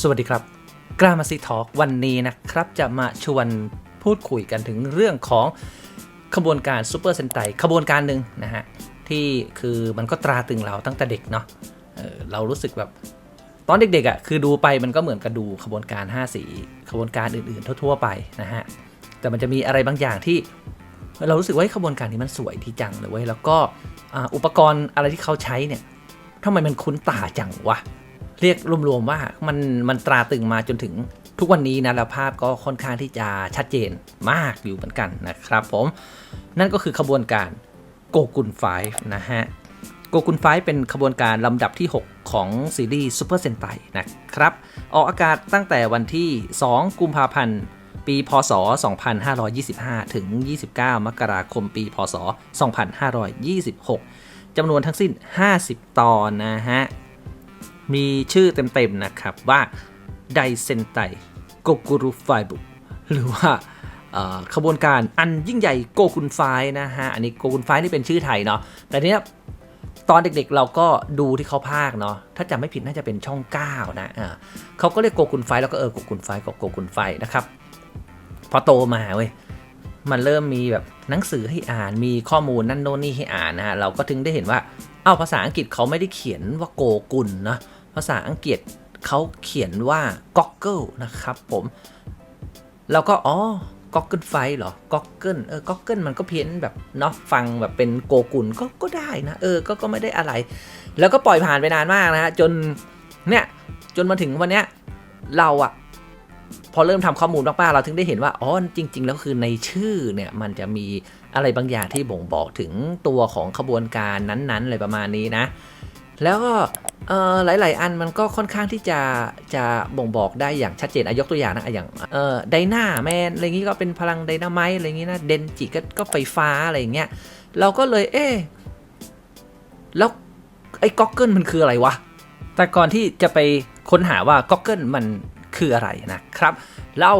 สวัสดีครับกล้ามาซีทอล์กวันนี้นะครับ จะมาชวนพูดคุยกันถึงเรื่องของขบวนการซูเปอร์เซนไตขบวนการหนึ่งนะฮะ ที่คือมันก็ตราตึงเราตั้งแต่เด็กเนาะเออเรารู้สึกแบบตอนเด็กๆอะ่ะคือดูไปมันก็เหมือนกับดูขบวนการ 5 สี ขบวนการอื่นๆ ทั่วๆไปนะฮะ แต่มันจะมีอะไรบางอย่างที่เรารู้สึกว่าขบวนการนี้มันสวยดีจังเลยเว้ยแล้วก็อุปกรณ์อะไรที่เขาใช้เนี่ยทำไมมันคุ้นตาจังวะ เรียกรวมๆว่ามันมันตราตรึงมาจนถึงทุกวันนี้นะแล้วภาพก็ค่อนข้างที่จะชัดเจนมากอยู่เหมือนกันนะครับผมนั่นก็คือขบวนการโกกุนไฟนะฮะโกกุนไฟเป็นขบวนการลำดับที่ 6 ของซีรีส์ซูเปอร์เซนไตนะครับ ออกอากาศตั้งแต่วันที่ 2 กุมภาพันธ์ ปี พศ 2525 ถึง 29 มกราคม ปี พศ 2526จำนวนทั้งสิ้น 50 ตอนนะฮะ มีชื่อเต็มๆนะครับว่าไดเซนไตโกกุรุไฟบุหรือว่าขบวนการอันยิ่งใหญ่โกกุนไฟนะฮะ อันนี้โกกุนไฟนี่เป็นชื่อไทยเนาะแต่เนี้ยตอนเด็กๆเราก็ดูที่เขาพากเนาะถ้าจำไม่ผิดน่าจะเป็นช่อง 9 นะอ่าเขาก็เรียกโกกุนไฟแล้วก็เออโกกุนไฟกับโกกุนไฟนะครับ พอโตมาเว้ยมันเริ่มมีแบบหนังสือให้อ่านมีข้อมูลนั่นโน่นนี่ให้อ่านนะฮะเราก็ถึงได้เห็นว่าเอ้าภาษาอังกฤษเขาไม่ได้เขียนว่าโกกุลนะ ภาษาอังกฤษเขาเขียนว่า goggle นะครับผมเราก็อ๋อ goggle ไฟเหรอ goggle เออ goggle มันก็เพี้ยนแบบเนาะฟังแบบเป็นโกกุลก็ก็ได้นะ เออก็ก็ไม่ได้อะไร แล้วก็ปล่อยผ่านไปนานมากนะฮะ จนเนี่ย จนมาถึงวันเนี้ยเราอะพอเริ่มทำข้อมูลมากๆเราถึงได้เห็นว่าอ๋อจริง ๆ แล้วคือในชื่อเนี่ยมันจะมีอะไรบางอย่างที่บ่งบอกถึงตัวของขบวนการนั้นๆอะไรประมาณนี้นะ แล้วก็ หลาย ๆ อันมันก็ค่อนข้างที่จะจะบ่งบอกได้อย่างชัดเจนอายกตัวอย่างนะอะอย่างเออไดนาแมนอะไรอย่างงี้ก็เป็นพลังไดนาไมต์อะไรอย่างงี้นะเดนจิก็ก็ไฟฟ้าอะไรอย่างเงี้ยเราก็เลยเอ๊แล้วไอ้ก็อกเกิลมันคืออะไรวะ แต่ก่อนที่จะไปค้นหาว่าก็อกเกิลมันคืออะไรนะครับ เรา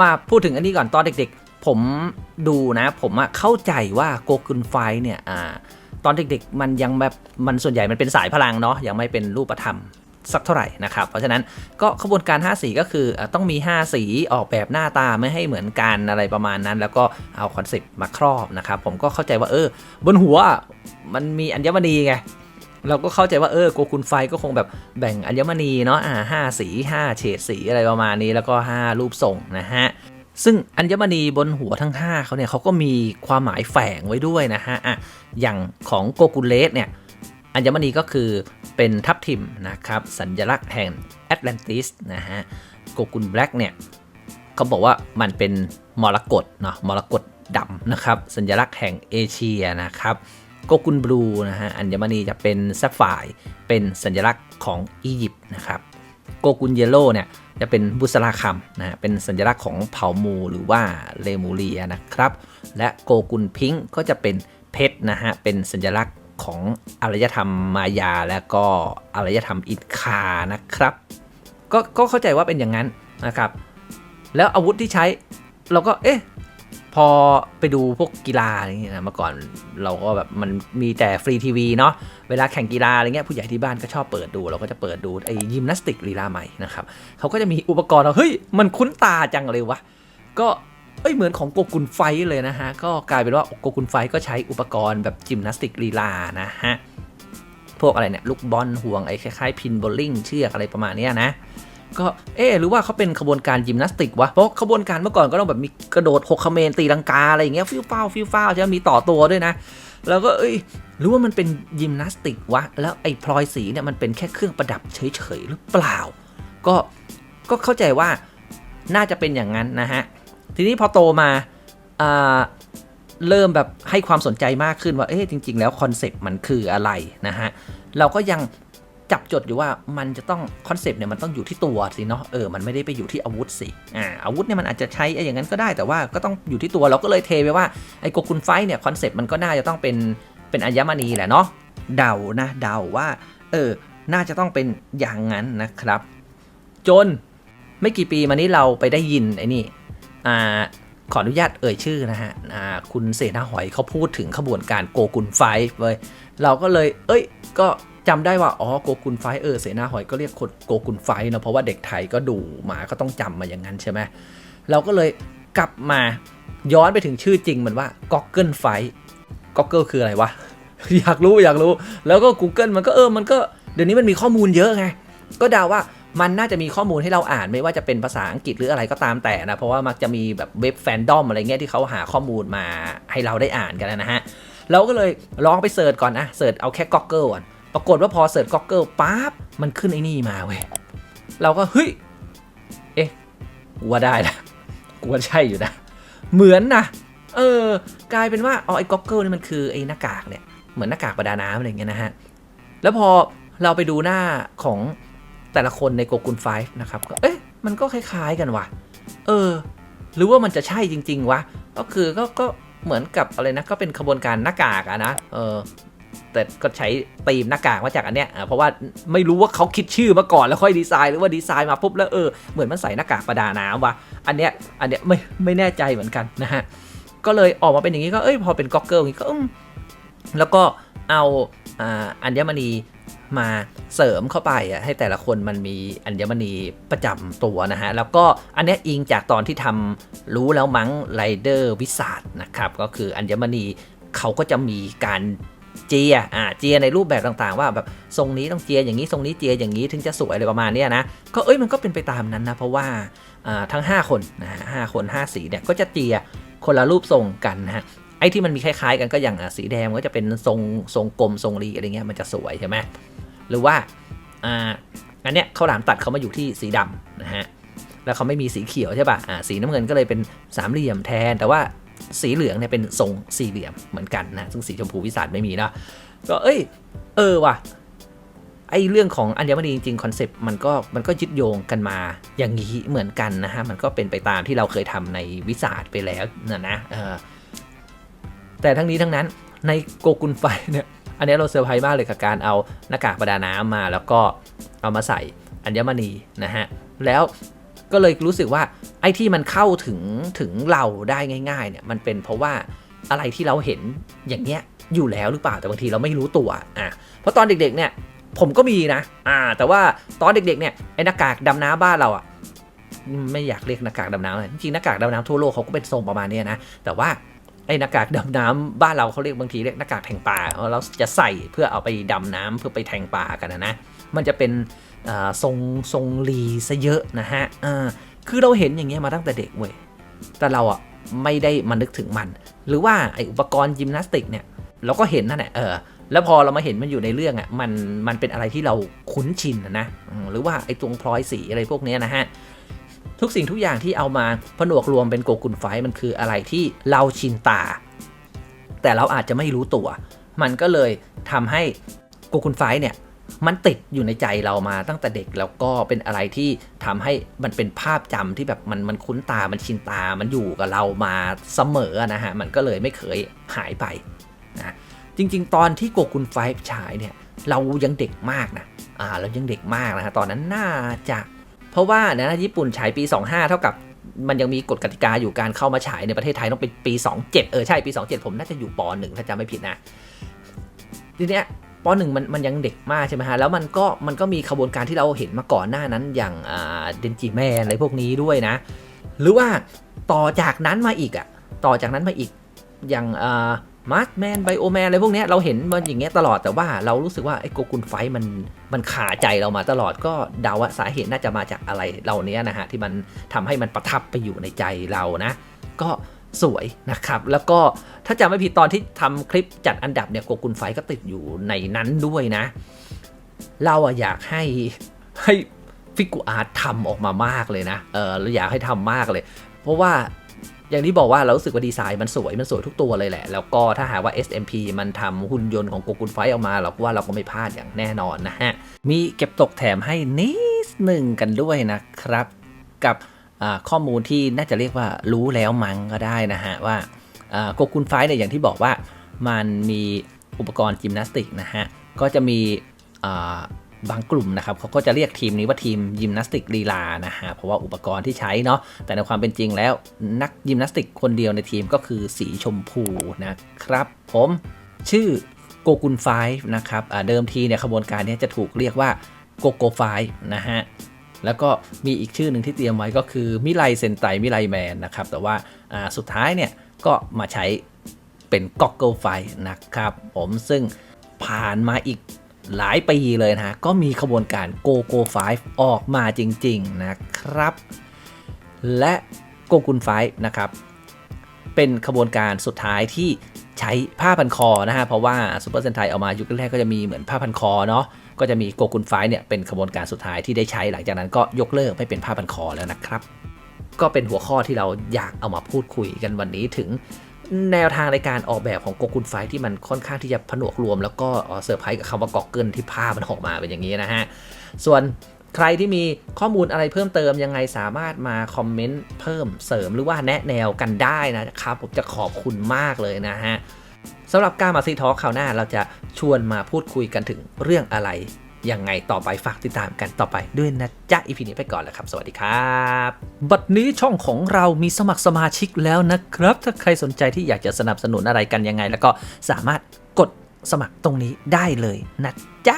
มาพูดถึงอันนี้ก่อนตอนเด็ก ๆ ผมดูนะ ผมอะเข้าใจว่าโกกุนไฟเนี่ยอ่า ตอนเด็กๆ มันยังแบบมันส่วนใหญ่มันเป็นสายพลังเนาะยังไม่เป็นรูปธรรมสักเท่าไหร่นะครับ เพราะฉะนั้นก็ขบวนการ 5 สีก็คือต้องมี 5 สีออกแบบหน้าตาไม่ให้เหมือนกันอะไรประมาณนั้น แล้วก็เอาคอนเซปต์มาครอบนะครับ ผมก็เข้าใจว่าเออ บนหัวมันมีอัญมณีไงเราก็เข้าใจว่าเออโกกุนไฟก็คงแบบแบ่งอัญมณีเนาะอ่าห้าสีห้าเฉดสีอะไรประมาณนี้แล้วก็ 5 รูปทรงนะฮะ ซึ่งอัญมณีบนหัวทั้ง 5เขาเนี่ยเขาก็มีความหมายแฝงไว้ด้วยนะฮะอะอย่างของโกกุเลสเนี่ยอัญมณีก็คือเป็นทับทิมนะครับสัญลักษณ์แห่งแอตแลนติสนะฮะโกกุลแบล็กเนี่ยเขาบอกว่ามันเป็นมรกตเนาะมรกตดำนะครับสัญลักษณ์แห่งเอเชียนะครับโกกุลบลูนะฮะอัญมณีจะเป็นแซฟไฟร์เป็นสัญลักษณ์ของอียิปต์นะครับโกกุลเยลโล่เนี่ย จะเป็นบุษราคำนะฮะเป็นสัญลักษณ์ของเผ่ามูหรือว่าเลมูเรียนะครับ และโกกุลพิงค์ก็จะเป็นเพชรนะฮะเป็นสัญลักษณ์ของอารยธรรมมายา และก็อารยธรรมอินคานะครับก็ก็เข้าใจว่าเป็นอย่างนั้นนะครับ แล้วอาวุธที่ใช้เราก็เอ๊ะ พอไปดูพวกกีฬาอะไรเงี้ยนะเมื่อก่อนเราก็แบบมันมีแต่ฟรีทีวีเนาะเวลาแข่งกีฬาอะไรเงี้ยผู้ใหญ่ที่บ้านก็ชอบเปิดดู เราก็จะเปิดดูไอ้ยิมนาสติกลีลาใหม่นะครับเขาก็จะมีอุปกรณ์เราเฮ้ยมันคุ้นตาจังเลยวะก็เอ้ยเหมือนของโกกุนไฟเลยนะฮะ ก็กลายเป็นว่าโกกุนไฟก็ใช้อุปกรณ์แบบยิมนาสติกลีลานะฮะพวกอะไรเนี่ยลูกบอลห่วงไอ้คล้ายๆพินโบลิ่งเชือกอะไรประมาณนี้นะ ก็เอ๊หรือว่าเขาเป็นขบวนการยิมนาสติกวะเพราะขบวนการเมื่อก่อนก็ต้องแบบมีกระโดดหกคเมนตีลังกาอะไรอย่างเงี้ยฟิวฟ้าวฟิวฟ้าวใช่ไหมมีต่อตัวด้วยนะ แล้วก็เอ้ยหรือว่ามันเป็นยิมนาสติกวะแล้วไอ้พลอยสีเนี่ยมันเป็นแค่เครื่องประดับเฉยๆหรือเปล่า ก็ก็เข้าใจว่าน่าจะเป็นอย่างนั้นนะฮะทีนี้พอโตมาอ่าเริ่มแบบให้ความสนใจมากขึ้นว่าเอ๊ะจริง ๆ แล้วคอนเซปต์มันคืออะไรนะฮะเราก็ยัง จับจดอยู่ว่ามันจะต้องคอนเซปต์เนี่ยมันต้องอยู่ที่ตัวสิเนาะเออมันไม่ได้ไปอยู่ที่อาวุธสิอ่าอาวุธเนี่ยมันอาจจะใช้ไอ้อย่างนั้นก็ได้แต่ว่าก็ต้องอยู่ที่ตัวเราก็เลยเทไปว่าไอ้โกกุนไฟเนี่ยคอนเซปต์มันก็น่าจะต้องเป็นเป็นอัญมณีแหละเนาะเดานะเดาว่าเออน่าจะต้องเป็นอย่างนั้นนะครับ จนไม่กี่ปีมานี้เราไปได้ยินไอ้นี่อ่าขออนุญาตเอ่ยชื่อนะฮะคุณเสนาหอยเขาพูดถึงขบวนการโกกุนไฟเว้ยเราก็เลย เอ้ย ก็ จำได้ว่าอ๋อโกกุนไฟเออเสนาหอยก็เรียกคนโกกุนไฟนะเพราะว่าเด็กไทยก็ดูมาก็ต้องจำมาอย่างนั้นใช่ไหมเราก็เลยกลับมาย้อนไปถึงชื่อจริงมันว่า Goggle Fight Goggle คืออะไรวะอยากรู้อยากรู้ แล้วก็ Google มันก็เออมันก็เดี๋ยวนี้มันมีข้อมูลเยอะไงก็เดาว่ามันน่าจะมีข้อมูลให้เราอ่านไม่ว่าจะเป็นภาษาอังกฤษหรืออะไรก็ตามแต่นะ เพราะว่ามักจะมีแบบเว็บแฟนดอมอะไรเงี้ยที่เขาหาข้อมูลมาให้เราได้อ่านกันนะฮะ เราก็เลยลองไปเสิร์ชก่อนนะเสิร์ชเอาแค่ Goggle ก่อน ปรากฏว่าพอเสิร์ช Goggle ปั๊บมันขึ้นไอ้นี่มาเว้ย เราก็เฮ้ย เอ๊ะกูว่าได้ละกูว่าใช่อยู่นะ เหมือนนะ เออ กลายเป็นว่าอ๋อไอ้ Goggle นี่มันคือไอ้หน้ากากเนี่ย เหมือนหน้ากากประดาน้ำอะไรเงี้ยนะฮะ แล้วพอเราไปดูหน้าของแต่ละคนในโกกุนไฟนะครับก็เอ๊ะ มันก็คล้ายๆกันว่ะ เออ หรือว่ามันจะใช่จริง ๆวะ ก็คือก็ก็เหมือนกับอะไรนะ ก็เป็นขบวนการหน้ากากอะนะ เออ แต่ก็ใช้ตีมหน้ากากมาจากอันเนี้ยเพราะว่าไม่รู้ว่าเขาคิดชื่อมาก่อนแล้วค่อยดีไซน์หรือว่าดีไซน์มาปุ๊บแล้วเออเหมือนมันใส่หน้ากากประดาน้ำว่ะอันเนี้ยอันเนี้ยไม่ไม่แน่ใจเหมือนกันนะฮะก็เลยออกมาเป็นอย่างนี้ก็เอ้ยพอเป็นก็อกเกิลอย่างนี้ก็อืมแล้วก็เอาอัญมณีมาเสริมเข้าไปอะให้แต่ละคนมันมีอัญมณีประจำตัวนะฮะ แล้วก็อันเนี้ยอิงจากตอนที่ทำรู้แล้วมั้งไรเดอร์วิสาดนะครับ ก็คืออัญมณีเขาก็จะมีการ เจียอ่าเจียในรูปแบบต่างๆ ว่าแบบทรงนี้ต้องเจียอย่างนี้ทรงนี้เจียอย่างนี้ถึงจะสวยอะไรประมาณนี้นะก็เอ้ยมันก็เป็นไปตามนั้นนะเพราะว่าอ่าทั้ง 5 คนนะฮะห้าคน5สีเนี่ยก็จะเจียคนละรูปทรงกันนะฮะไอ้ที่มันมีคล้ายๆกันก็อย่างอะสีแดงก็จะเป็นทรงทรงกลมทรงรีอะไรเงี้ยมันจะสวยใช่ไหมหรือว่าอ่าอันเนี้ยข้าวหลามตัดเขามาอยู่ที่สีดำนะฮะแล้วเขาไม่มีสีเขียวใช่ป่ะอ่าสีน้ำเงินก็เลยเป็นสามเหลี่ยมแทนแต่ว่า สีเหลืองเนี่ยเป็นทรงสี่เหลี่ยมเหมือนกันนะ ซึ่งสีชมพูวิสาดไม่มีนะ ก็เอ้ย เออว่ะ ไอเรื่องของอัญมณีจริงๆคอนเซปต์มันก็มันก็ยึดโยงกันมาอย่างนี้เหมือนกันนะฮะ มันก็เป็นไปตามที่เราเคยทำในวิสาดไปแล้วนะนะเออแต่ทั้งนี้ทั้งนั้นในโกกุนไฟเนี่ย อันนี้เราเซอร์ไพรส์มากเลยกับการเอาหน้ากากประดาน้ำมา แล้วก็เอามาใส่อัญมณีนะฮะ แล้ว ก็เลยรู้สึกว่าไอ้ที่มันเข้าถึงถึงเราได้ง่าย ๆ เนี่ยมันเป็นเพราะว่าอะไรที่เราเห็นอย่างเงี้ยอยู่แล้วหรือเปล่าแต่บางทีเราไม่รู้ตัวอะเพราะตอนเด็กๆเนี่ยผมก็มีนะอ่าแต่ว่าตอนเด็กๆเนี่ยไอ้หน้ากากดำน้ำบ้านเราอะไม่อยากเรียกหน้ากากดำน้ำเลยจริงๆหน้ากากดำน้ำทั่วโลกเขาก็เป็นทรงประมาณนี้นะแต่ว่าไอ้หน้ากากดำน้ำบ้านเราเขาเรียกบางทีเรียกหน้ากากแทงปลาเราจะใส่เพื่อเอาไปดำน้ำเพื่อไปแทงปลากันนะนะมันจะเป็น ทรงทรงรีซะเยอะนะฮะอ่าคือเราเห็นอย่างเงี้ยมาตั้งแต่เด็กเว้ยแต่เราอะไม่ได้มานึกถึงมัน หรือว่าไออุปกรณ์ยิมนาสติกเนี่ยเราก็เห็นนั่นแหละเออแล้วพอเรามาเห็นมันอยู่ในเรื่องอะ่ะมันมันเป็นอะไรที่เราคุ้นชินนะหรือว่าไอ้ตรงพลอยสีอะไรพวกเนี้ยนะฮะทุกสิ่งทุกอย่างที่เอามาผนวกรวมเป็นโกกุนไฟมันคืออะไรที่เราชินตา แต่เราอาจจะไม่รู้ตัว มันก็เลยทำให้โกกุนไฟเนี่ย มันติดอยู่ในใจเรามาตั้งแต่เด็กแล้วก็เป็นอะไรที่ทำให้มันเป็นภาพจำที่แบบมันมันคุ้นตามันชินตามันอยู่กับเรามาเสมอนะฮะมันก็เลยไม่เคยหายไปนะจริง ๆ ตอนที่โกกุนไฟฉายเนี่ยเรายังเด็กมากนะอ่าเรายังเด็กมากนะฮะตอนนั้นน่าจะเพราะว่านะญี่ปุ่นฉายปี 25 เท่ากับมันยังมีกฎกติกาอยู่การเข้ามาฉายในประเทศไทยต้องเป็นปี 27 เออใช่ปี 27 ผมน่าจะอยู่ป .1 ถ้าจำไม่ผิดนะทีเนี้ย ป .1 มันมันยังเด็กมากใช่ไหมฮะแล้วมันก็มันก็มีขบวนการที่เราเห็นมาก่อนหน้านั้นอย่างเดนจิแมนอะไรพวกนี้ด้วยนะ หรือว่าต่อจากนั้นมาอีกอะต่อจากนั้นมาอีกอย่างมาร์แมนไบโอแมนอะไรพวกเนี้ยเราเห็นมันอย่างเงี้ยตลอดแต่ว่าเรารู้สึกว่าไอ้โกกุนไฟมันมันขาใจเรามาตลอดก็เดาว่าสาเหตุน่าจะมาจากอะไรเหล่านี้นะฮะที่มันทำให้มันประทับไปอยู่ในใจเรานะ ก็ สวยนะครับ แล้วก็ถ้าจำไม่ผิดตอนที่ทำคลิปจัดอันดับเนี่ยโกกุนไฟก็ติดอยู่ในนั้นด้วยนะ เราอะอยากให้ให้ฟิกูอาร์ตทำออกมามากเลยนะ เออเราอยากให้ทำมากเลย เพราะว่าอย่างที่บอกว่าเรารู้สึกว่าดีไซน์มันสวยมันสวยทุกตัวเลยแหละ แล้วก็ถ้าหากว่า SMP มันทำหุ่นยนต์ของโกกุนไฟออกมา เราก็ว่าเราก็ไม่พลาดอย่างแน่นอนนะฮะ มีเก็บตกแถมให้นิดหนึ่งกันด้วยนะครับ กับ ข้อมูลที่น่าจะเรียกว่ารู้แล้วมั้งก็ได้นะฮะว่าโกกุนไฟเนี่ยอย่างที่บอกว่ามันมีอุปกรณ์ยิมนาสติกนะฮะก็จะมีบางกลุ่มนะครับเขาก็จะเรียกทีมนี้ว่าทีมยิมนาสติกลีลานะฮะเพราะว่าอุปกรณ์ที่ใช้เนาะแต่ในความเป็นจริงแล้วนักยิมนาสติกคนเดียวในทีมก็คือสีชมพูนะครับ ผมชื่อโกกุนไฟนะครับเดิมทีเนี่ยขบวนการนี้จะถูกเรียกว่าโกโกไฟนะฮะ แล้วก็มีอีกชื่อหนึ่งที่เตรียมไว้ก็คือมิไลเซนไตมิไลแมนนะครับ แต่ว่าาสุดท้ายเนี่ยก็มาใช้เป็นก็อกเกิลไฟนะครับ ผมซึ่งผ่านมาอีกหลายปีเลยนะก็มีขบวนการโกโก้ไฟออกมาจริง ๆ นะครับ และโกกุนไฟนะครับ เป็นขบวนการสุดท้ายที่ใช้ผ้าพันคอนะฮะ เพราะว่าซูเปอร์เซนไทเอามายุคแรกก็จะมีเหมือนผ้าพันคอเนาะ ก็จะมีโกกุนไฟเนี่ยเป็นขบวนการสุดท้ายที่ได้ใช้หลังจากนั้นก็ยกเลิกไม่เป็นผ้าพันคอแล้วนะครับ ก็เป็นหัวข้อที่เราอยากเอามาพูดคุยกันวันนี้ถึงแนวทางในการออกแบบของโกกุนไฟที่มันค่อนข้างที่จะผนวกรวม แล้วก็เซอร์ไพรส์กับคำว่าก็อกเกิลที่ภาพมันออกมาเป็นอย่างนี้นะฮะ ส่วนใครที่มีข้อมูลอะไรเพิ่มเติมยังไงสามารถมาคอมเมนต์เพิ่มเสริมหรือว่าแนะแนวกันได้นะครับ ผมจะขอบคุณมากเลยนะฮะ สำหรับการมาซีทอคราวหน้าเราจะชวนมาพูดคุยกันถึงเรื่องอะไรยังไงต่อไปฝากติดตามกันต่อไปด้วยนะจ๊ะอีพีนี้ไปก่อนแล้วครับ สวัสดีครับ บัดนี้ช่องของเรามีสมัครสมาชิกแล้วนะครับ ถ้าใครสนใจที่อยากจะสนับสนุนอะไรกันยังไง แล้วก็สามารถกดสมัครตรงนี้ได้เลยนะจ๊ะ